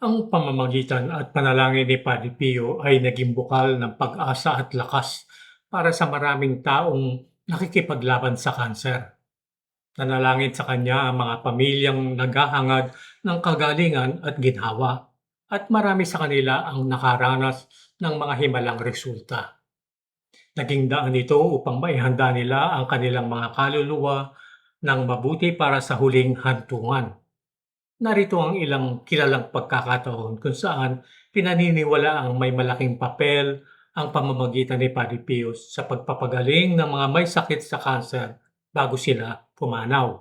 Ang pamamagitan at panalangin ni Padre Pio ay naging bukal ng pag-asa at lakas para sa maraming taong nakikipaglaban sa kanser. Nanalangin sa kanya ang mga pamilyang naghahangad ng kagalingan at ginhawa at marami sa kanila ang nakaranas ng mga himalang resulta. Naging daan ito upang maihanda nila ang kanilang mga kaluluwa ng mabuti para sa huling hantungan. Narito ang ilang kilalang pagkakataon kung saan pinaniniwala ang may malaking papel ang pamamagitan ni Padre Pio sa pagpapagaling ng mga may sakit sa kanser bago sila pumanaw.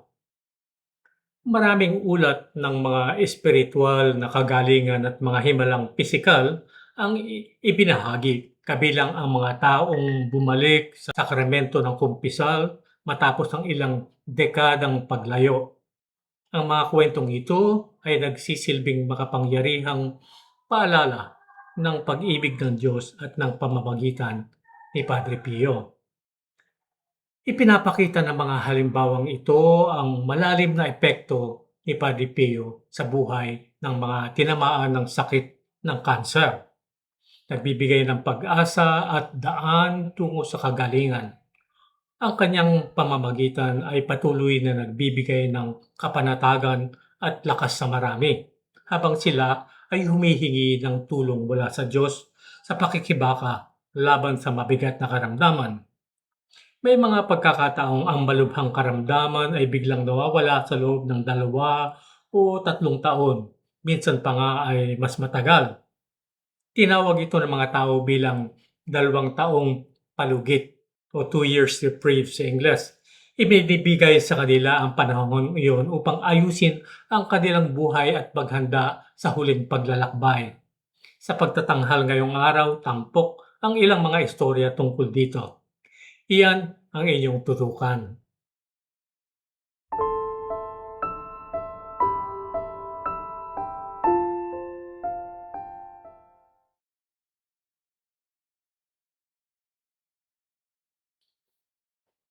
Maraming ulat ng mga espiritual na kagalingan at mga himalang pisikal ang ibinahagi kabilang ang mga taong bumalik sa sakramento ng kumpisal matapos ang ilang dekadang paglayo. Ang mga kwentong ito ay nagsisilbing makapangyarihang paalala ng pag-ibig ng Diyos at ng pamamagitan ni Padre Pio. Ipinapakita ng mga halimbawang ito ang malalim na epekto ni Padre Pio sa buhay ng mga tinamaan ng sakit ng kanser. Nagbibigay ng pag-asa at daan tungo sa kagalingan. Ang kanyang pamamagitan ay patuloy na nagbibigay ng kapanatagan at lakas sa marami, habang sila ay humihingi ng tulong mula sa Diyos sa pakikibaka laban sa mabigat na karamdaman. May mga pagkakataong ang malubhang karamdaman ay biglang nawawala sa loob ng dalawa o tatlong taon. Minsan pa nga ay mas matagal. Tinawag ito ng mga tao bilang dalawang taong palugit o two years reprieve sa Ingles. Ibinibigay sa kanila ang panahon iyon upang ayusin ang kanilang buhay at paghanda sa huling paglalakbay. Sa pagtatanghal ngayong araw, tampok ang ilang mga istorya tungkol dito. Iyan ang inyong tutukan.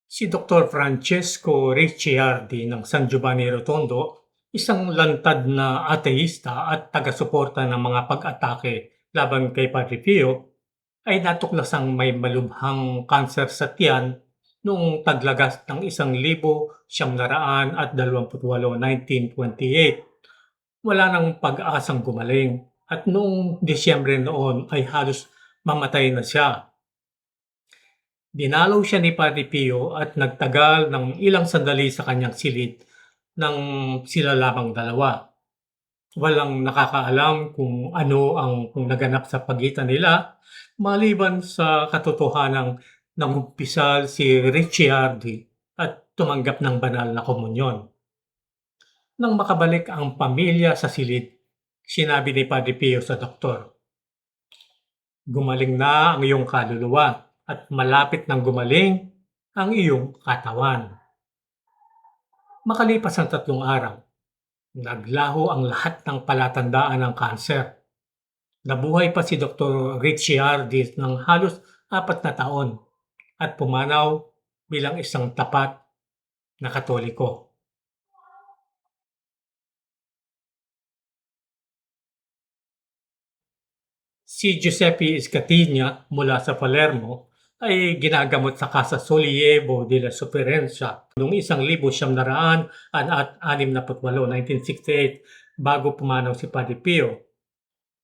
Si Dr. Francesco Ricciardi ng San Giovanni Rotondo, isang lantad na ateista at taga-suporta ng mga pag-atake laban kay Padre Pio, ay natuklasang may malubhang kanser sa tiyan noong taglagas ng isang libo siyam naraan at dalawamputwalo 1928. Wala nang pag-asang gumaling at noong Disyembre noon ay halos mamatay na siya. Dinalaw siya ni Padre Pio at nagtagal ng ilang sandali sa kanyang silid ng sila lamang dalawa. Walang nakakaalam kung ano ang kung naganap sa pagitan nila maliban sa katotohanang nangumpisal si Ricciardi at tumanggap ng banal na komunyon. Nang makabalik ang pamilya sa silid, sinabi ni Padre Pio sa doktor, Gumaling na ang iyong kaluluwa at malapit nang gumaling ang iyong katawan. Makalipas ang tatlong araw, naglaho ang lahat ng palatandaan ng kanser. Nabuhay pa si Dr. Ricciardi ng halos apat na taon at pumanaw bilang isang tapat na katoliko. Si Giuseppe Iscatinia mula sa Palermo ay ginagamot sa Casa Solievo de la Sofferenza noong isang libo siyam naraan at anim na putwalo, 1968, bago pumanaw si Padre Pio.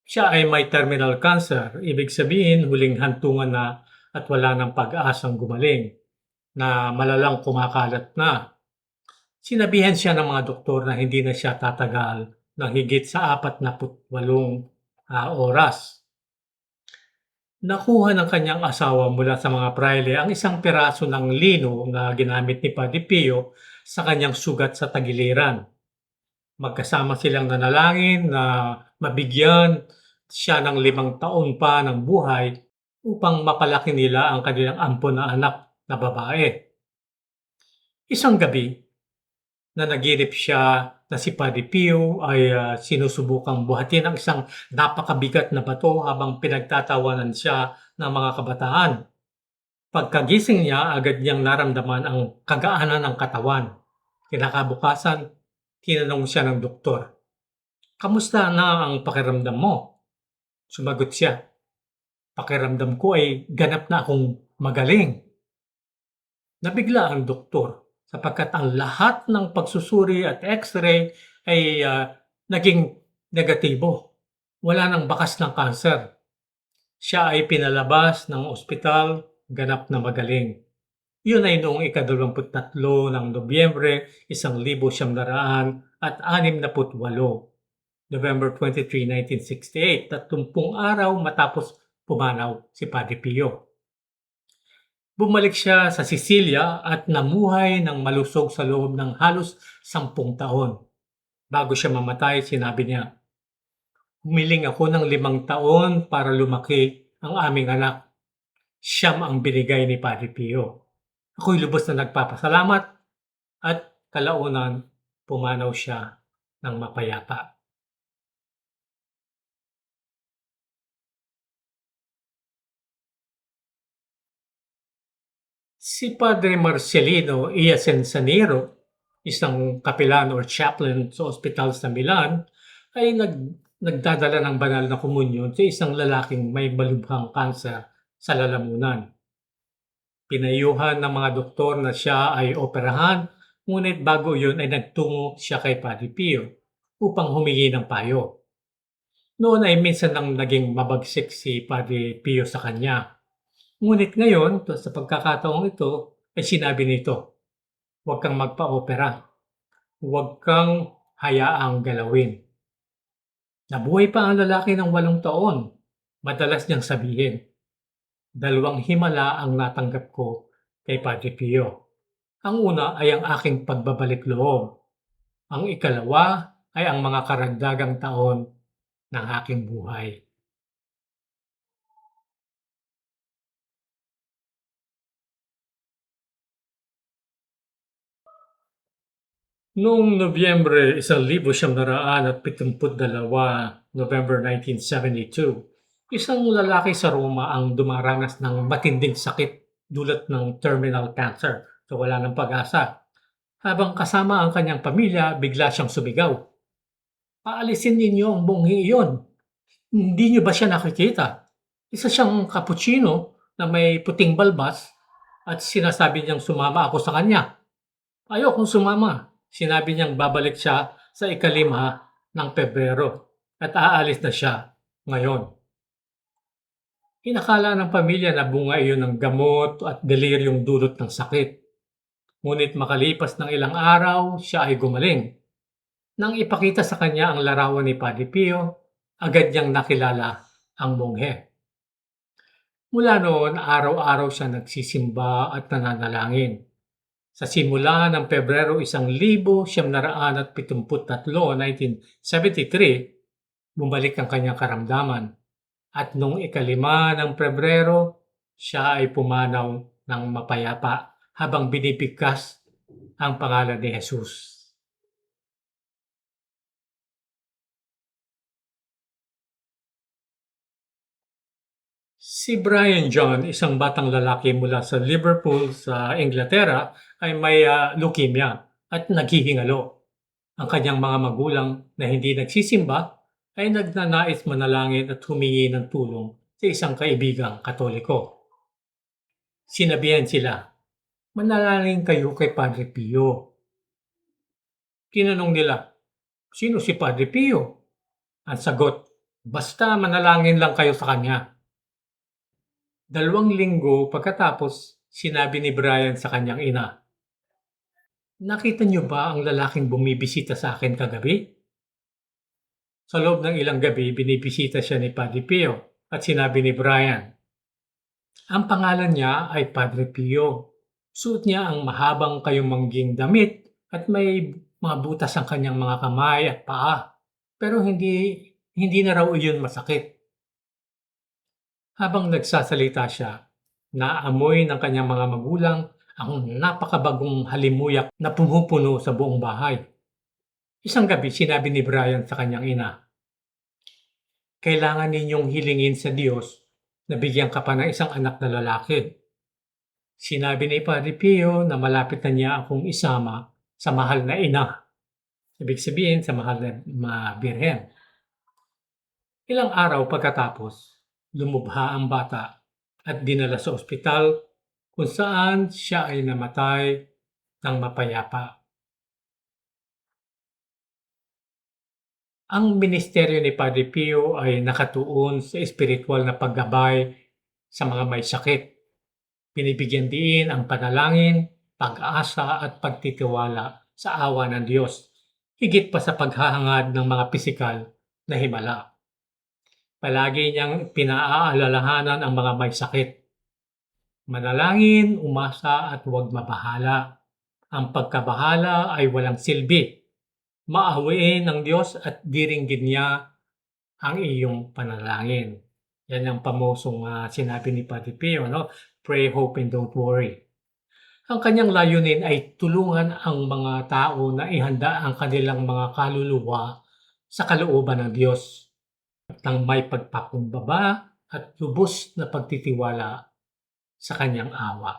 Siya ay may terminal cancer, ibig sabihin huling hantungan na at wala ng pag-asang gumaling, na malalang kumakalat na. Sinabihan siya ng mga doktor na hindi na siya tatagal ng higit sa apat na putwalong ah, oras. Nakuha ng kanyang asawa mula sa mga praile ang isang piraso ng lino na ginamit ni Padre Pio sa kanyang sugat sa tagiliran. Magkasama silang nanalangin na mabigyan siya ng limang taon pa ng buhay upang mapalaki nila ang kanilang ampon na anak na babae. Isang gabi, na naginip siya na si Padre Pio ay ah, sinusubukang buhatin ang isang napakabigat na bato habang pinagtatawanan siya ng mga kabataan. Pagkagising niya, agad niyang naramdaman ang kagaanan ng katawan. Kinakabukasan, tinanong siya ng doktor, Kamusta na ang pakiramdam mo? Sumagot siya, Pakiramdam ko ay ganap na akong magaling. Nabigla ang doktor sapagkat ang lahat ng pagsusuri at x-ray ay ah, naging negatibo. Wala nang bakas ng kanser. Siya ay pinalabas ng ospital, ganap na magaling. Yun ay noong ikadalamputtatlo ng Nobyembre, isang libo siyam naraan at anim na putwalo. November 23, 1968, tatlumpung araw matapos pumanaw si Padre Pio. Bumalik siya sa Sicilia at namuhay ng malusog sa loob ng halos sampung taon. Bago siya mamatay, sinabi niya, Humiling ako ng limang taon para lumaki ang aming anak. Siyam ang binigay ni Padre Pio. Ako'y lubos na nagpapasalamat at kalaunan pumanaw siya ng mapayapa. Si Padre Marcelino Iasensanero, isang kapilan or chaplain sa ospital sa Milan, ay nag, nagdadala ng banal na komunyon sa isang lalaking may malubhang kanser sa lalamunan. Pinayuhan ng mga doktor na siya ay operahan, ngunit bago yun ay nagtungo siya kay Padre Pio upang humingi ng payo. Noon ay minsan nang naging mabagsik si Padre Pio sa kanya. Ngunit ngayon, sa pagkakataong ito, ay sinabi nito, huwag kang magpa-opera. Huwag kang hayaang galawin. Nabuhay pa ang lalaki ng walong taon. Madalas niyang sabihin, dalawang himala ang natanggap ko kay Padre Pio. Ang una ay ang aking pagbabalik loob. Ang ikalawa ay ang mga karagdagang taon ng aking buhay. Noong Nobyembre 1972, November 1972, isang lalaki sa Roma ang dumaranas ng matinding sakit dulot ng terminal cancer. So wala ng pag-asa. Habang kasama ang kanyang pamilya, bigla siyang sumigaw. Paalisin ninyo ang bunghi iyon. Hindi niyo ba siya nakikita? Isa siyang cappuccino na may puting balbas at sinasabi niyang sumama ako sa kanya. Ayokong sumama. Sinabi niyang babalik siya sa ikalima ng Pebrero at aalis na siya ngayon. Inakala ng pamilya na bunga iyon ng gamot at deliryong dulot ng sakit. Ngunit makalipas ng ilang araw, siya ay gumaling. Nang ipakita sa kanya ang larawan ni Padre Pio, agad niyang nakilala ang monghe. Mula noon, araw-araw siya nagsisimba at nananalangin. Sa simula ng Pebrero 1973, 1973, bumalik ang kanyang karamdaman. At nung ikalima ng Pebrero, siya ay pumanaw ng mapayapa habang binibigkas ang pangalan ni Jesus. Si Brian John, isang batang lalaki mula sa Liverpool sa Inglaterra, ay may ah, leukemia at naghihingalo. Ang kanyang mga magulang na hindi nagsisimba ay nagnanais manalangin at humingi ng tulong sa isang kaibigang katoliko. Sinabihan sila, manalangin kayo kay Padre Pio. Tinanong nila, sino si Padre Pio? Ang sagot, basta manalangin lang kayo sa kanya. Dalawang linggo pagkatapos, sinabi ni Brian sa kanyang ina, Nakita niyo ba ang lalaking bumibisita sa akin kagabi? Sa loob ng ilang gabi, binibisita siya ni Padre Pio at sinabi ni Brian, Ang pangalan niya ay Padre Pio. Suot niya ang mahabang kayumangging damit at may mga butas ang kanyang mga kamay at paa. Pero hindi, hindi na raw iyon masakit. Habang nagsasalita siya, naamoy ng kanyang mga magulang ang napakabagong halimuyak na pumupuno sa buong bahay. Isang gabi, sinabi ni Brian sa kanyang ina, Kailangan ninyong hilingin sa Diyos na bigyan ka pa ng isang anak na lalaki. Sinabi ni Padre Pio na malapit na niya akong isama sa mahal na ina. ibig sabihin sa mahal na ma Birhen. Ilang araw pagkatapos, lumubha ang bata at dinala sa ospital kung saan siya ay namatay ng mapayapa. Ang ministeryo ni Padre Pio ay nakatuon sa espiritual na paggabay sa mga may sakit. Binibigyan din ang panalangin, pag-asa at pagtitiwala sa awa ng Diyos, higit pa sa paghahangad ng mga pisikal na himala. Palagi niyang pinaaalalahanan ang mga may sakit. Manalangin, umasa at huwag mabahala. Ang pagkabahala ay walang silbi. Maawain ng Diyos at diringgin niya ang iyong panalangin. Yan ang pamusong uh, sinabi ni Padre Pio, no? Pray, hope, and don't worry. Ang kanyang layunin ay tulungan ang mga tao na ihanda ang kanilang mga kaluluwa sa kalooban ng Diyos at ng may pagpakumbaba at lubos na pagtitiwala sa kanyang awa.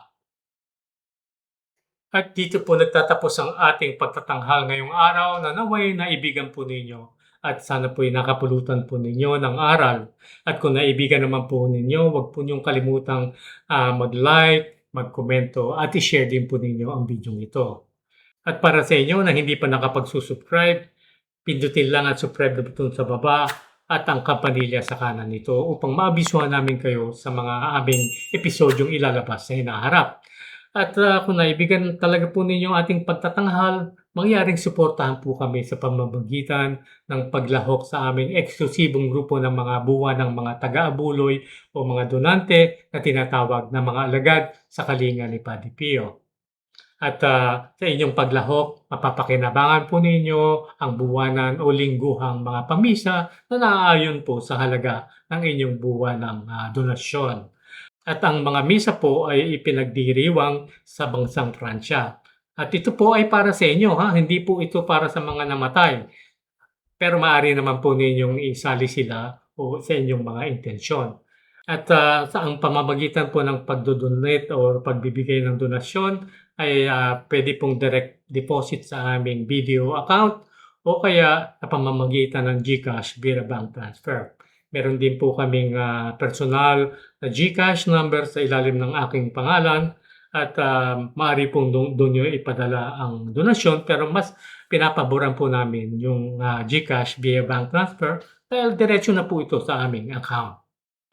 At dito po nagtatapos ang ating pagtatanghal ngayong araw na naway naibigan po ninyo at sana po'y nakapulutan po ninyo ng aral. At kung naibigan naman po ninyo, huwag po niyong kalimutang uh, mag-like, mag-komento at i-share din po ninyo ang video ito. At para sa inyo na hindi pa nakapagsusubscribe, pindutin lang at subscribe na button sa baba at ang kampanilya sa kanan nito upang maabisuhan namin kayo sa mga aming episodyong ilalabas sa hinaharap. At uh, kung naibigan talaga po ninyo ating pagtatanghal, mangyaring suportahan po kami sa pamamagitan ng paglahok sa aming eksklusibong grupo ng mga buwan ng mga taga-abuloy o mga donante na tinatawag na mga alagad sa kalinga ni Padre Pio. At uh, sa inyong paglahok, mapapakinabangan po ninyo ang buwanan o lingguhang mga pamisa na naaayon po sa halaga ng inyong buwan ng uh, donasyon. At ang mga misa po ay ipinagdiriwang sa bansang Pransya. At ito po ay para sa inyo, ha? hindi po ito para sa mga namatay. Pero maaari naman po ninyong isali sila o sa inyong mga intensyon. At uh, sa ang pamamagitan po ng pagdodonate o pagbibigay ng donasyon ay uh, pwede pong direct deposit sa aming video account o kaya sa pamamagitan ng GCash via bank transfer. Meron din po kaming uh, personal na GCash number sa ilalim ng aking pangalan at uh, maaari pong doon nyo ipadala ang donasyon pero mas pinapaboran po namin yung uh, GCash via bank transfer dahil diretso na po ito sa aming account.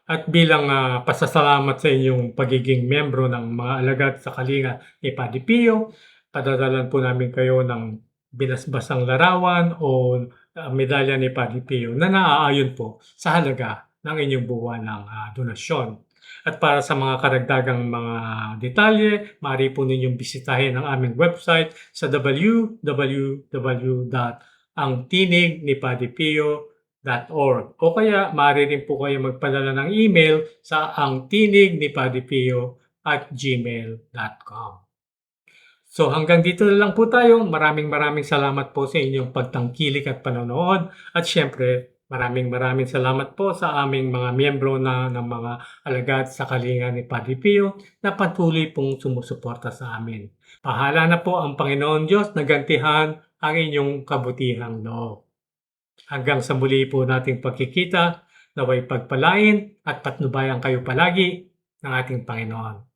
At bilang uh, pasasalamat sa inyong pagiging membro ng mga alagad sa Kalinga ni Padre Pio, padadalan po namin kayo ng binasbasang larawan o uh, medalya ni Padre Pio na naaayon po sa halaga ng inyong buwan ng uh, donasyon. At para sa mga karagdagang mga detalye, maaari po ninyong bisitahin ang aming website sa www.angtinignipadiPio.com gmail.org o kaya maaari rin po kayo magpadala ng email sa ang tinig ni Padipio at gmail.com. So hanggang dito na lang po tayo. Maraming maraming salamat po sa inyong pagtangkilik at panonood. At syempre, maraming maraming salamat po sa aming mga miyembro na ng mga alagad sa kalinga ni Padre Pio na patuloy pong sumusuporta sa amin. Pahala na po ang Panginoon Diyos na gantihan ang inyong kabutihang loob. Hanggang sa muli po nating pagkikita, naway pagpalain at patnubayan kayo palagi ng ating Panginoon.